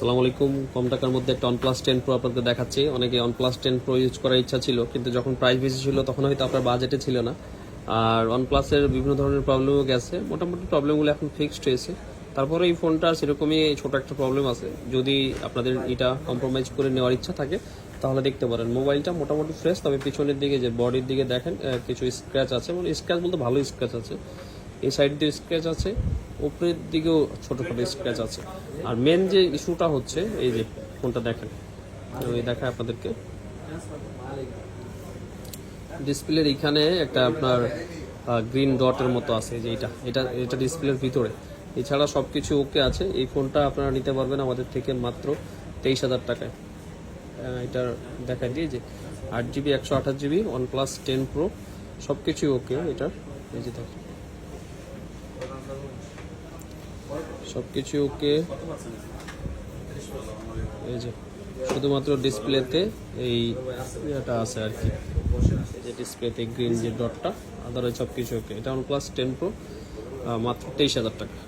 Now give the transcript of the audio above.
আসসালামু আলাইকুম কম টাকার মধ্যে একটা OnePlus টেন প্রো আপনাদের দেখাচ্ছি। অনেকে OnePlus টেন প্রো ইউজ করার ইচ্ছা ছিল, কিন্তু যখন প্রাইস বেশি ছিল, তখন হয়তো আপনার বাজেটে ছিল না। আর এর বিভিন্ন ধরনের প্রবলেমও গেছে। মোটামুটি প্রবলেমগুলো এখন ফিক্সড হয়েছে তারপরে এই ফোনটা সেরকমই ছোট একটা প্রবলেম আছে। যদি আপনাদের এটা কম্প্রোমাইজ করে নেওয়ার ইচ্ছা থাকে, তাহলে দেখতে পারেন। মোবাইলটা মোটামুটি ফ্রেশ তবে পিছনের দিকে যে বডির দিকে দেখেন কিছু স্ক্র্যাচ আছে। মানে স্ক্র্যাচ বলতে ভালো স্ক্র্যাচ আছে। এই সাইড দিয়ে স্ক্র্যাচ আছে উপরের দিকেও ছোট ছোট স্ক্র্যাচ আছে। আর মেন যে ইস্যুটা হচ্ছে এই যে ফোনটা দেখেন আমি দেখাই আপনাদেরকে। ডিসপ্লের এখানে একটা আপনার গ্রিন ডটের মতো আছে যে এটা। এটা এটা ডিসপ্লের ভিতরে। এছাড়া সব কিছু ওকে আছে। এই ফোনটা আপনারা নিতে পারবেন আমাদের থেকে মাত্র তেইশ হাজার টাকায়। আহ, এটার দেখাই দিয়ে যে আট জিবি একশো আঠাশ GB one plus ten pro সব কিছুই ওকে এটার। এই যে দেখেন। সব কিছু ওকে। এই যে, শুধুমাত্র ডিসপ্লেতে এই ইয়েটা আছে আর কি, যে ডিসপ্লেতে গ্রিন যে ডটটা আদার সব কিছু ওকে। এটা ওয়ান প্লাস টেন প্রো মাত্র তেইশ হাজার টাকা।